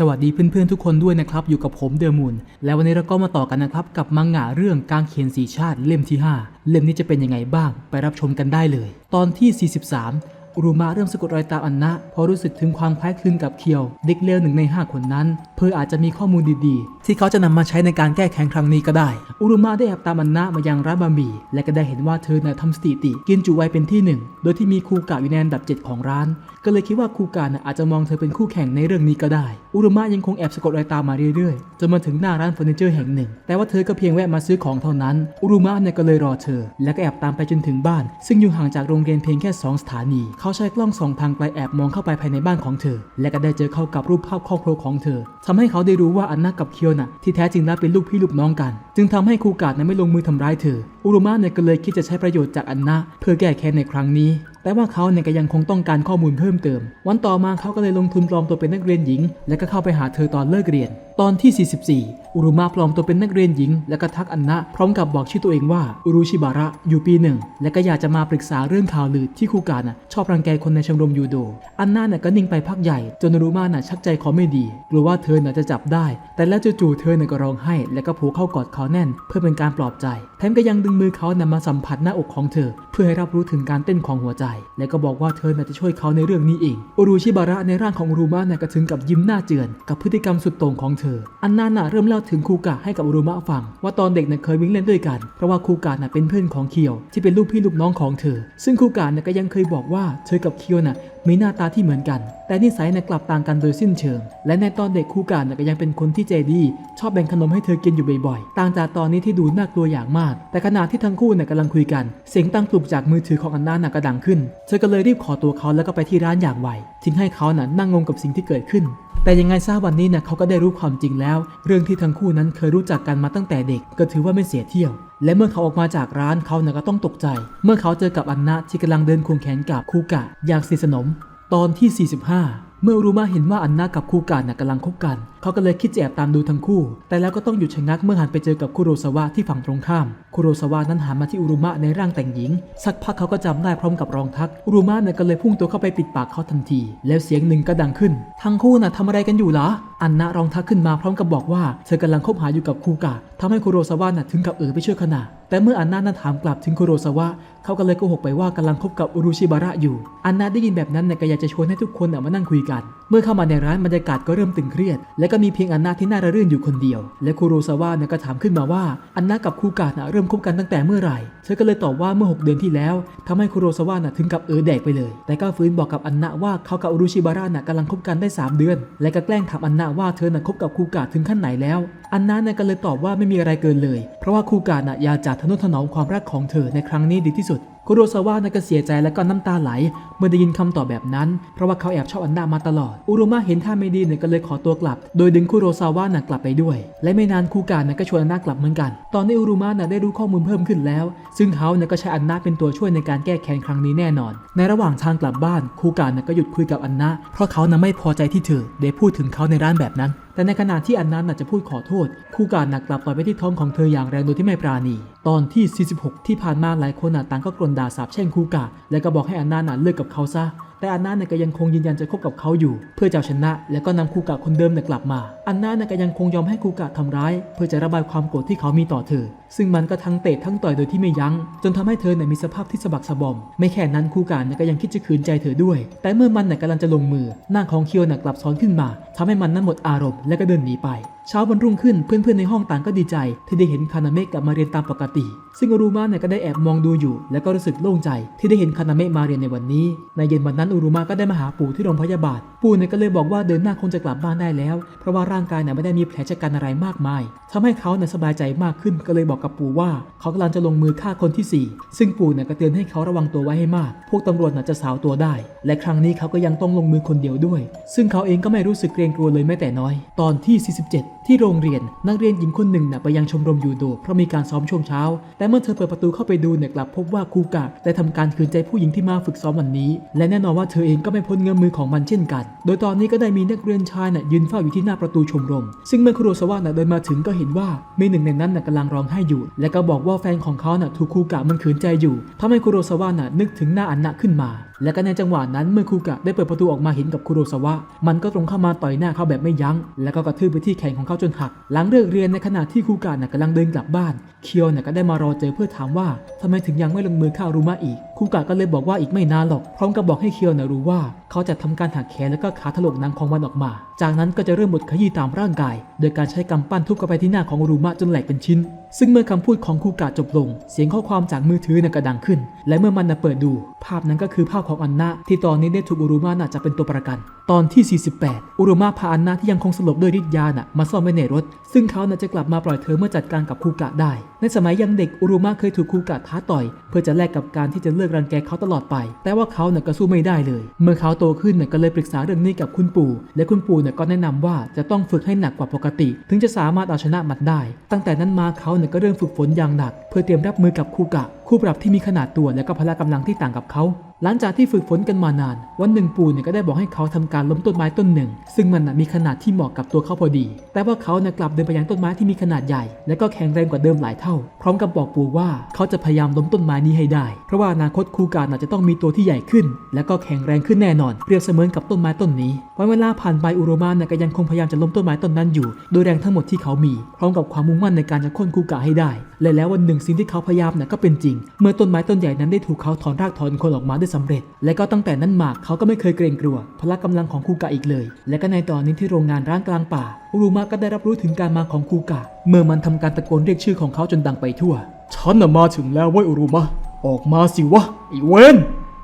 สวัสดีเพื่อนๆทุกคนด้วยนะครับ อยู่กับผมเดอร์มูนและวันนี้เราก็มาต่อกันนะครับ กับมังงะเรื่องการเขียนสีชาติเล่มที่ 5 เล่มนี้จะเป็นยังไงบ้าง ไปรับชมกันได้เลย ตอนที่ 43 อุรุมะเริ่มสะกดรอยตามอันนะพอรู้สึกถึงความคล้ายคลึงกับเคียว เด็กเลวหนึ่งใน 5 คนนั้น เพื่ออาจจะมีข้อมูลดีๆ ที่เขาจะนำมาใช้ในการแก้แค้นครั้งนี้ก็ได้ อุรุมะได้แอบตามอันนะมายังร้านบะหมี่และก็ได้เห็นว่าเธอน่ะทำสถิติ กินจุไวเป็นที่หนึ่งโดยที่มีคูกะอยู่ในอันดับ 7 ของร้าน ก็เลยคิดว่าคูกะน่ะอาจจะมองเธอเป็นคู่แข่งในเรื่องนี้ก็ได้ อุรุมะยังคงแอบสะกดรอยตามมาเรื่อยๆจนมาถึงหน้าร้านเฟอร์นิเจอร์แห่งหนึ่ง แต่ว่าเธอก็เพียงแวะมาซื้อของเท่านั้น อุรุมะเนี่ยก็เลยรอเธอ และก็แอบตามไปจนถึงบ้าน ซึ่งอยู่ห่างจากโรงเรียนเพียงแค่ 2 สถานี เขาใช้กล้องส่องทางไกลแอบมองเข้าไปภายในบ้านของเธอ และก็ได้เจอเข้ากับรูปภาพครอบครัวของเธอทำให้เขาได้รู้ว่าอันนากับเคียวน่ะที่แท้จริงแล้วเป็นลูกพี่ลูกน้องกัน จึงทำให้คูกะนั้นไม่ลงมือทำร้ายเธอ อุรุมะเนี่ยก็เลยคิดจะใช้ประโยชน์จากอันนาเพื่อแก้แค้นในครั้งนี้แต่ว่าเขาเนี่ยก็ยังคงต้องการข้อมูลเพิ่มเติม วันต่อมาเขาก็เลยลงทุนปลอมตัวเป็นนักเรียนหญิง และก็เข้าไปหาเธอตอนเลิกเรียน ตอนที่ 44 อุรุมะปลอมตัวเป็นนักเรียนหญิง และก็ทักอันนะพร้อมกับบอกชื่อตัวเองว่าอุรุชิบาระอยู่ปีหนึ่งและก็อยากจะมาปรึกษาเรื่องข่าวลือที่คูกาน่ะชอบรังแกคนในชมรมยูโด อันน่าน่ะก็นิ่งไปพักใหญ่ จนอุรุมะน่ะชักใจคอไม่ดี กลัวว่าเธอน่ะจะจับได้ แต่แล้วจูๆเธอน่ก็ร้องไห้ และก็ผูกเข้ากอดเขาแน่น เพื่อเป็นการปลอบใจ แถมก็ยังดึงมือเขาน่ะมาสัมผัสหน้าอกของเธอ เพื่อให้รับรู้ถึงการเต้นของหัวใจ และก็บอกว่าเธอน่ะจะช่วยเขาในเรื่องนี้เองอุรุชิบาระในร่างของอุรุมะน่ะก็ถึงกับยิ้มหน้าเจือน กับพฤติกรรมสุดโต่งของเธอ อันนาน่ะเริ่มเล่าถึงคูกะให้กับอุรุมะฟัง ว่าตอนเด็กน่ะเคยวิ่งเล่นด้วยกัน เพราะว่าคูกะน่ะเป็นเพื่อนของเคียว ที่เป็นลูกพี่ลูกน้องของเธอ ซึ่งคูกะน่ะก็ยังเคยบอกว่าเธอกับเคียวน่ะมีหน้าตาที่เหมือนกัน แต่นิสัยน่ะกลับต่างกันโดยสิ้นเชิง และในตอนเด็กคูกะน่ะก็ยังเป็นคนที่ใจดีชอบแบ่งขนมให้เธอกินอยู่บ่อยๆ ต่างจากตอนนี้ที่ดูน่ากลัวอย่างมาก แต่ขณะที่ทั้งคู่น่ะกำลังคุยกัน เสียงตั้งปลุกจากมือถือของอันนาหน่ะก็ดังขึ้น เธอก็เลยรีบขอตัวเขาแล้วก็ไปที่ร้านอย่างไว ทิ้งให้เขาน่ะนั่งงงกับสิ่งที่เกิดขึ้นแต่ยังไงทราบวันนี้นะเขาก็ได้รู้ความจริงแล้ว เรื่องที่ทั้งคู่นั้นเคยรู้จักกันมาตั้งแต่เด็ก ก็ถือว่าไม่เสียเที่ยว และเมื่อเขาออกมาจากร้านเขาน่ะก็ต้องตกใจ เมื่อเขาเจอกับอันนะที่กำลังเดินควงแขนกับคูกะ อย่างสนิทสนม ตอนที่ 45 เมื่อรูมาเห็นว่าอันนากับคูกะน่ะกำลังคบกัน เขาก็เลยคิดจะแอบตามดูทั้งคู่ แต่แล้วก็ต้องหยุดชะงักเมื่อหันไปเจอกับคุโรซาวะที่ฝั่งตรงข้าม คุโรซาวะนั้นหันมาที่อุรุมะในร่างแต่งหญิง สักพักเขาก็จำได้พร้อมกับรองทัก อุรุมะเนี่ยก็เลยพุ่งตัวเข้าไปปิดปากเขาทันที แล้วเสียงหนึ่งก็ดังขึ้น ทั้งคู่น่ะทำอะไรกันอยู่เหรออันนะรองทักขึ้นมาพร้อมกับบอกว่า เธอกำลังคบหาอยู่กับคูกะทำให้คุโรซาวะน่ะถึงกับเอ๋อไปชั่วขณะแต่เมื่ออันนานั้นถามกลับถึงคุโรซาวะ เขาก็เลยโกหกไปว่ากำลังคบกับอุรุชิบาระอยู่ อันนาได้ยินแบบนั้นเนี่ยก็อยากจะชวนให้ทุกคนมานั่งคุยกัน เมื่อเข้ามาในร้านบรรยากาศก็เริ่มตึงเครียด และก็มีเพียงอันนาที่น่าระรื่นอยู่คนเดียว และคุโรซาวะเนี่ยก็ถามขึ้นมาว่า อันนากับคูกะน่ะเริ่มคบกันตั้งแต่เมื่อไหร่ เธอก็เลยตอบว่าเมื่อ 6 เดือนที่แล้วทำให้คุโรซาวะน่ะถึงกับเออแดกไปเลย แต่ก็ฟื้นบอกกับอันนาว่าเขากับอุรุชิบาระน่ะกำลังคบกันได้ 3 เดือน และก็แกล้งถามอันนาว่าเธอน่ะคบกับคูกาถึงขั้นไหนแล้ว อันนาเนี่ยก็เลยตอบว่าไม่มีอะไรเกินเลย เพราะว่าคูกาน่ะอยากจะทนุถนอมความรักของเธอในครั้งนี้ดีที่สุด คุโรซาวะน่ะก็เสียใจและก็น้ำตาไหล เมื่อได้ยินคำตอบแบบนั้น เพราะว่าเขาแอบชอบอันนามาตลอด อุรุมะเห็นท่าไม่ดีเนี่ยก็เลยขอตัวกลับ โดยดึงคุโรซาวะน่ะกลับไปด้วย และไม่นานคูกะน่ะก็ชวนอันนากลับเหมือนกัน ตอนนี้อุรุมะน่ะได้รู้ข้อมูลเพิ่มขึ้นแล้ว ซึ่งเขาเนี่ยก็ใช้อันนาเป็นตัวช่วยในการแก้แค้นครั้งนี้แน่นอน ในระหว่างทางกลับบ้านคูกะน่ะก็หยุดคุยกับอันนาเพราะเขาน่ะไม่พอใจที่เธอได้พูดถึงเขาในร้านแบบนั้น แต่ในขณะที่อันนั้นน่ะจะพูดขอโทษ คู่การหนักกลับต่อยไปที่ท้องของเธออย่างแรงโดยที่ไม่ปราณี ตอนที่ 46 ที่ผ่านมาหลายคนน่ะต่างก็กลนด่าสาบแช่งคู่กาและก็บอกให้อันนั้นน่ะเลิกกับเขาซะ แต่อันนั้นน่ะก็ยังคงยืนยันจะคบกับเขาอยู่ เพื่อจะเอาชนะ และก็นำคูกะคนเดิมน่ะกลับมา อันนั้นน่ะก็ยังคงยอมให้คูกะทำร้าย เพื่อจะระบายความโกรธที่เขามีต่อเธอ ซึ่งมันก็ทั้งเตะทั้งต่อยโดยที่ไม่ยัง้ง จนทำให้เธอเนี่ยมีสภาพที่สะบักสะบอม ไม่แค่นั้นคูกะเนี่ยก็ยังคิดจะขืนใจเธอด้วย แต่เมื่อมันน่ะกำลังจะลงมือ หน้าของเคียวน่ะกลับซ้อนขึ้นมาทำให้มันนั้นหมดอารมณ์และก็เดินหนีไป เช้าวันรุ่งขึ้นเพื่อนๆในห้องต่างก็ดีใจ ที่ได้เห็นคานาเมะกลับมาเรียนตามปกติ ซึ่งอุรุมะเนี่ยก็ได้แอบมองดูอยู่ และก็รู้สึกโล่งใจ ที่ได้เห็นคานาเมะมาเรียนในวันนี้ ในเย็นวันนั้นอุรุมะก็ได้มาหาปู่ที่โรงพยาบาล ปู่เนี่ยก็เลยบอกว่าเดินหน้าคงจะกลับบ้านได้แล้ว เพราะว่าร่างกายเนี่ยไม่ได้มีแผลชะกันอะไรมากมายทำให้เขาเนี่ยสบายใจมากขึ้นก็เลยบอกกับปู่ว่า เขากำลังจะลงมือฆ่าคนที่สี่ซึ่งปู่เนี่ยก็เตือนให้เขาระวังตัวไว้ให้มาก พวกตำรวจน่ะจะสาวตัวได้ และครั้งนี้เขาก็ยังต้องลงมือคนเดียวด้วย ซึ่งเขาเองก็ไม่รู้สึกเกรงกลัวเลยแม้แต่น้อย ตอนที่ 47 ที่โรงเรียนนักเรียนหญิงคนหนึ่งน่ะไปยังชมรมยูโดเพราะมีการซ้อมช่วงเช้า แต่เมื่อเธอเปิดประตูเข้าไปดูเนี่ยกลับพบว่าคูกะได้ทำการขืนใจผู้หญิงที่มาฝึกซ้อมวันนี้ และแน่นอนว่าเธอเองก็ไม่พ้นเงื้อมือของมันเช่นกัน โดยตอนนี้ก็ได้มีนักเรียนชายน่ะยืนเฝ้าอยู่ที่หน้าประตูชมรม ซึ่งเมื่อคุโรซาวะน่ะเดินมาถึงก็เห็นว่ามีหนึ่งในนั้นน่ะกำลังร้องไห้อยู่ และก็บอกว่าแฟนของเขาน่ะถูกคูกะมันขืนใจอยู่ทำให้คุโรซาวะน่ะนึกถึงหน้าอันนะขึ้นมาและก็ในจังหวะนั้นเมื่อคูกะได้เปิดประตูออกมาเห็นกับคุโรซาวะ มันก็ตรงเข้ามาต่อยหน้าเขาแบบไม่ยัง้ง แล้วก็กระทืบไปที่แขนของเขาจนหัก หลังเลิกเรียนในขณะที่คูกะน่ะกำลังเดินกลับบ้าน เคียวน่ะก็ได้มารอเจอเพื่อถามว่าทำไมถึงยังไม่ลงมือฆ่ารุมะอีก คูกะก็เลยบอกว่าอีกไม่นานหรอก พร้อมกับบอกให้เคียวน่ะรู้ว่า เขาจะทำการหักแขนแล้วก็ขาถลกหนังของมันออกมา จากนั้นก็จะเริ่มบดขยี้ตามร่างกาย โดยการใช้กำปั้นทุบเข้าไปที่หน้าของอารุมะจนแหลกเป็นชิ้น ซึ่งเมื่อคำพูดของคูกะจบลง เสียงข้อความจากมือถือน่ะก็ดังขึ้น และเมื่อมันนเปิดดู ภาพนั้นก็คือภาพของอันนะที่ตอนนี้ได้ถูกอุรุมะน่ะจับเป็นตัวประกัน ตอนที่ 48 อุรุมะพาอันนะที่ยังคงสลบด้วยฤทธิ์ยาน่ะมาซ่อนไว้ในรถ ซึ่งเขาน่ะจะกลับมาปล่อยเธอเมื่อจัดการกับคูกะได้ ในสมัยยังเด็กอุรุมะเคยถูกคูกะท้าต่อย เพื่อจะแลกกับการที่จะเลิกรังแกเขาตลอดไป แต่ว่าเขาน่ะก็สู้ไม่ได้เลย เมื่อเขาโตขึ้นเนี่ยก็เลยปรึกษาเรื่องนี้กับคุณปู่ และคุณปู่เนี่ยก็แนะนำว่าจะต้องฝึกให้หนักกว่าปกติ ถึงจะสามารถเอาชนะมันได้ ตั้งแต่นั้นมาเขาเนี่ยก็เริ่มฝึกฝนอย่างหนัก เพื่อเตรียมรับมือกับคูกะ คู่ปรับที่มีขนาดตัวและก็พละกำลังที่ต่างกับเขาหลังจากที่ฝึกฝนกันมานาน วันหนึ่งปูเนี่ยก็ได้บอกให้เขาทำการล้มต้นไม้ต้นหนึ่ง ซึ่งมันมีขนาดที่เหมาะกับตัวเขาพอดี แต่ว่าเขาเนี่ยกลับเดินไปยังต้นไม้ที่มีขนาดใหญ่ และก็แข็งแรงกว่าเดิมหลายเท่า พร้อมกับบอกปูว่าเขาจะพยายามล้มต้นไม้นี้ให้ได้ เพราะว่าอนาคตคูกาน่ะจะต้องมีตัวที่ใหญ่ขึ้น และก็แข็งแรงขึ้นแน่นอน เปรียบเสมือนกับต้นไม้ต้นนี้วันเวลาผ่านไปอุโรมาน่ะก็ยังคงพยายามจะล้มต้นไม้ต้นนั้นอยู่ โดยแรงทั้งหมดที่เขามี พร้อมกับความมุ่งมั่นในการจะค่นครูกาให้ได้ และแล้ววันหนึ่งสิ่งที่เขาพยายามน่ะก็เป็นจริง เมื่อต้นไม้ต้นใหญ่นั้นได้ถูกเขาถอนรากถอนโคนออกมาด้สำเร็จ และก็ตั้งแต่นั้นมาเขาก็ไม่เคยเกรงกลัว พละกำลังของคูกะอีกเลย และก็ในตอนนี้ที่โรงงานร้างกลางป่าอุรุมะก็ได้รับรู้ถึงการมาของคูกะ เมื่อมันทำการตะโกนเรียกชื่อของเขาจนดังไปทั่วฉันน่ะมาถึงแล้วเว้ยอุรุมะออกมาสิวะไอีเวน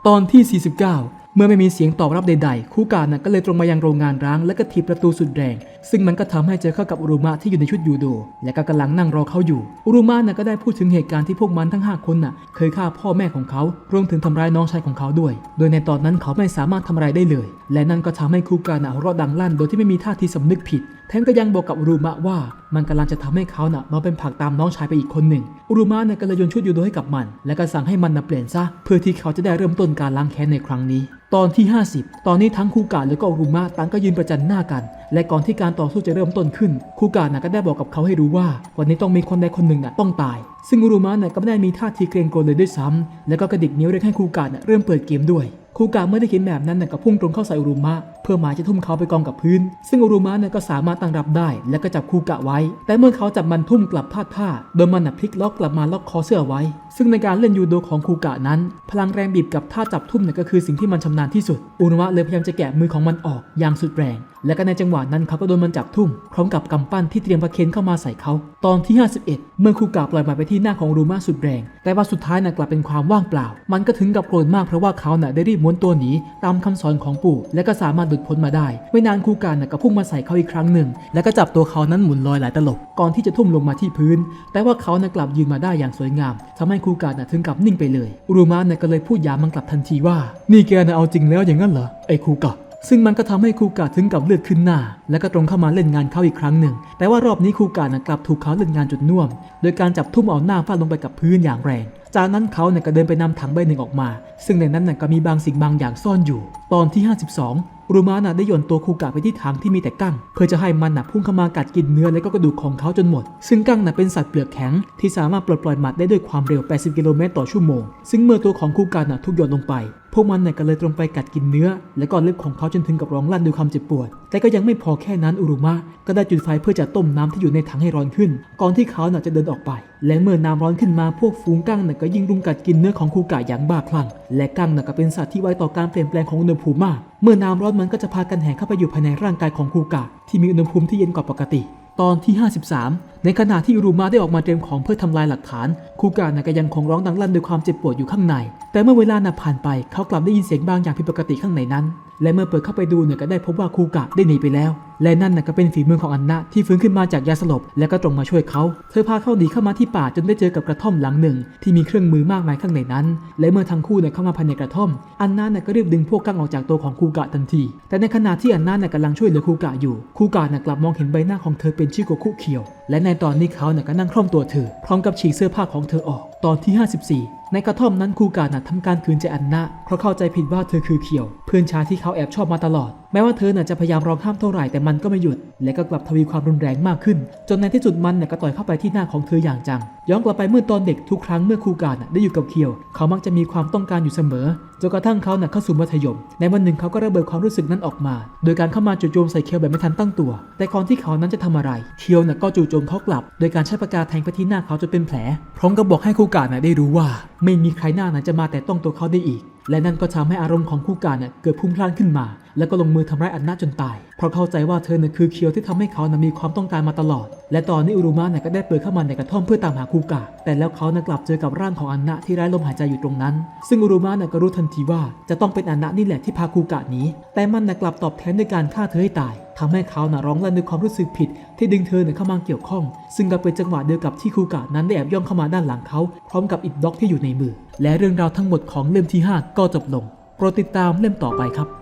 ตอนที่ 49 เมื่อไม่มีเสียงตอบรับใดๆ คู่กานะก็เลยตรงมายังโรงงานร้างและก็ถีบประตูสุดแรง ซึ่งมันก็ทำให้เจอเข้ากับอุรุมะที่อยู่ในชุดยูโด และก็กำลังนั่งรอเขาอยู่ อุรุมะนะก็ได้พูดถึงเหตุการณ์ที่พวกมันทั้ง 5 คนน่ะ เคยฆ่าพ่อแม่ของเขา รวมถึงทำร้ายน้องชายของเขาด้วย โดยในตอนนั้นเขาไม่สามารถทำอะไรได้เลย และนั่นก็ทำให้คู่กานะหัวเราะดังลั่น โดยที่ไม่มีท่าทีสำนึกผิดแถมก็ยังบอกกับอุรุมะว่ามันกำลังจะทำให้เขาน่ะนอนเป็นผักตามน้องชายไปอีกคนหนึ่ง อุรุมะนี่ยก็เลยโยนชุดยูโดให้กับมัน และก็สั่งให้มันนะเปลี่ยนซะเพื่อที่เขาจะได้เริ่มต้นการล้างแค้นในครั้งนี้ ตอนที่ 50 ตอนนี้ทั้งคูกาและก็อุรุมะต่างก็ยืนประจันหน้ากัน และก่อนที่การต่อสู้จะเริ่มต้นขึ้น คูกานะก็ได้บอกกับเขาให้รู้ว่า วันนี้ต้องมีคนใดคนหนึ่งน่ะต้องตาย ซึ่งอุรุมะน่ะก็ไม่ได้มีท่าทีเกรงกลัวเลยด้วยซ้ำและก็กระดิกนิ้วเรียกให้คูกาน่ะเริ่มเปิดเกมด้วยคูกาเมื่อได้เห็นแบบนั้นน่ะก็พุ่งตรงเข้าใส่อุรุมะเพื่อหมายจะทุ่มเขาไปกองกับพื้น ซึ่งอุรุมะน่ะก็สามารถตั้งรับได้ และก็จับคูกะไว้ แต่เมื่อเขาจับมันทุ่มกลับพลาดท่าโดยมันน่ะพลิกล็อกกลับมาล็อกคอเสื้อไว้ ซึ่งในการเล่นยูโดของคูกะนั้น พลังแรงบีบกับท่าจับทุ่มเนี่ยก็คือสิ่งที่มันชำนาญที่สุดอุรุมะเลยพยายามจะแกะมือของมันออกอย่างสุดแรง และก็ในจังหวะนั้นเขาก็โดนมันจับทุ่มพร้อมกับกำปั้นที่เตรียมประเคนเข้ามาใส่เขาตอนที่ 51 เมื่อคูกะปล่อยมันไปทที่น้าของรุมะสุดแรง แต่ว่าสุดท้ายน่ะกลับเป็นความว่างเปล่า มันก็ถึงกับโกรธมากเพราะว่าเขาน่ะได้รีบม้วนตัวหนีตามคำสอนของปู่ และก็สามารถหลุดพ้นมาได้ ไม่นานคูกะน่ะก็พุ่งมาใส่เขาอีกครั้งหนึ่ง แล้วก็จับตัวเขานั้นหมุนลอยหลายตลบ ก่อนที่จะทุ่มลงมาที่พื้น แต่ว่าเขาน่ะกลับยืนมาได้อย่างสวยงามทำให้คูกะน่ะถึงกับนิ่งไปเลยรุมะน่ะก็เลยพูดยามันกลับทันทีว่า นี่แกน่ะเอาจริงแล้วอย่างนั้นเหรอไอ้คูกะ ซึ่งมันก็ทำให้คูกะถึงกับเลือดขึ้นหน้า และก็ตรงเข้ามาเล่นงานเขาอีกครั้งหนึ่ง แต่ว่ารอบนี้คูกะนะกลับถูกเขาเล่นงานจุดน่วม โดยการจับทุ่มเอาหน้าฟาดลงไปกับพื้นอย่างแรง จากนั้นเขาเนี่ยก็เดินไปนำถังใบหนึ่งออกมา ซึ่งในนั้นน่ะก็มีบางสิ่งบางอย่างซ่อนอยู่ ตอนที่ 52 รูมาน่ะได้โยนตัวคูกะไปที่ถังที่มีแต่กั้ง เพื่อจะให้มันน่ะพุ่งเข้ามากัดกินเนื้อและก็กระดูกของเขาจนหมด ซึ่งกั้งน่ะเป็นสัตว์เปลือกแข็งที่สามารถปลดปล่อยหมัดได้ด้วยความเร็ว 80 กิโลเมตรต่อชั่วโมง ซึ่งเมื่อตัวของคูกะน่ะถูกโยนลงไป พวกมันเนี่ยก็เลยตรงไปกัดกินเนื้อ และก็เล็บของเขาจนถึงกับร้องลั่นด้วยความเจ็บปวด แต่ก็ยังไม่พอแค่นั้นอุรุมะก็ได้จุดไฟเพื่อจะต้มน้ำที่อยู่ในถังให้ร้อนขึ้น ก่อนที่เขาน่ะจะเดินออกไป และเมื่อน้ำร้อนขึ้นมาพวกฝูงกั้งน่ะก็ยิ่งรุมกัดกินเนื้อของคูกะอย่างบ้าคลั่ง และกั้งน่ะก็เป็นสัตว์ที่ไวต่อการเปลี่ยนแปลงของอุณหภูมิมาก เมื่อน้ำร้อนมันก็จะพากันแห่เข้าไปอยู่ภายในร่างกายของคูกะที่มีอุณหภูมิที่เย็นกว่าปกติ ตอนที่ 53 ในขณะที่อุรุมาได้ออกมาเตรียมของเพื่อทำลายหลักฐาน คูกะน่ะก็ยังคงร้องดังลั่นด้วยความเจ็บปวดอยู่ข้างใน แต่เมื่อเวลานับผ่านไปเขากลับได้ยินเสียงบางอย่างผิดปกติข้างในนั้น และเมื่อเปิดเข้าไปดูเนี่ยก็ได้พบว่าคูกะได้หนีไปแล้ว และนั่นนะก็เป็นฝีมือของอันนะที่ฟื้นขึ้นมาจากยาสลบ และก็ตรงมาช่วยเขา เธอพาเขาหนีเข้ามาที่ป่าจนได้เจอกับกระท่อมหลังหนึ่ง ที่มีเครื่องมือมากมายข้างในนั้น และเมื่อทั้งคู่เนี่ยเข้ามาภายในกระท่อม อันนั้นน่ะก็รีบดึงพวกกั้งออกจากตัวของคูกะทันที แต่ในขณะที่อันนั้นน่ะกำลังช่วยเหลือคูกะอยู่ คูกะน่ะกลับมองเห็นใบหน้าของเธอเป็นชิโกคุเขียว และในตอนนี้เขาน่ะก็นั่งคล่อมตัวเธอ พร้อมกับฉีกเสื้อผ้าของเธอออก ตอนที่ 54 ในกระท่อมนั้นคูกาน่ะทำการคืนใจอันนะเพราะเข้าใจผิดว่าเธอคือเขียว เพื่อนชายที่เขาแอบชอบมาตลอด แม้ว่าเธอน่ะจะพยายามร้องห้ามเท่าไหร่แต่มันก็ไม่หยุดและก็กลับทวีความรุนแรงมากขึ้น จนในที่สุดมันเนี่ยก็ต่อยเข้าไปที่หน้าของเธออย่างจัง ย้อนกลับไปเมื่อตอนเด็กทุกครั้งเมื่อครูการได้อยู่กับเคียว เขามักจะมีความต้องการอยู่เสมอจนกระทั่งเขาน่ะเข้าสู่มัธยม ในวันหนึ่งเขาก็ระเบิดความรู้สึกนั้นออกมา โดยการเข้ามาจู่โจมใส่เคียวแบบไม่ทันตั้งตัว แต่ก่อนที่เขานั้นจะทำอะไร เคียวน่ะก็จู่โจมเขากลับ โดยการใช้ปากกาแทงไปที่หน้าเขาจนเป็นแผล พร้อมกับบอกให้ครูการน่ะได้รู้ว่า ไม่มีใครหน้านั้นจะมาแต่ต้องตัวเขาได้อีก และนั่นก็ทำให้อารมณ์ของคู่การน่ะเกิดพุ่งพล่านขึ้นมา แล้วก็ลงมือทำร้ายอันนาจนตาย เพราะเข้าใจว่าเธอน่ะคือเคียวที่ทำให้เขาน่ะมีความต้องการมาตลอด และตอนนี้อุรุมะน่ะก็ได้เปิดเข้ามาในกระท่อมเพื่อตามหาคูกะ แต่แล้วเขาน่ะกลับเจอกับร่างของอันนะที่ไร้ลมหายใจอยู่ตรงนั้น ซึ่งอุรุมะน่ะก็รู้ทันทีว่าจะต้องเป็นอันนะนี่แหละที่พาคูกะหนีแต่มันน่ะกลับตอบแทนด้วยการฆ่าเธอให้ตายทำให้เขาน่ะร้องลั่นด้วยความรู้สึกผิด ที่ดึงเธอเนี่ยเข้ามาเกี่ยวข้อง ซึ่งก็เป็นจังหวะเดียวกับที่คูกะนั้นได้แอบย่องเข้ามาด้านหลังเขา พร้อมกับอิดบล็อกที่อยู่ในมือ และเรื่องราวทั้งหมดของเล่มที่ 5 ก็จบลง โปรดติดตามเล่มต่อไปครับ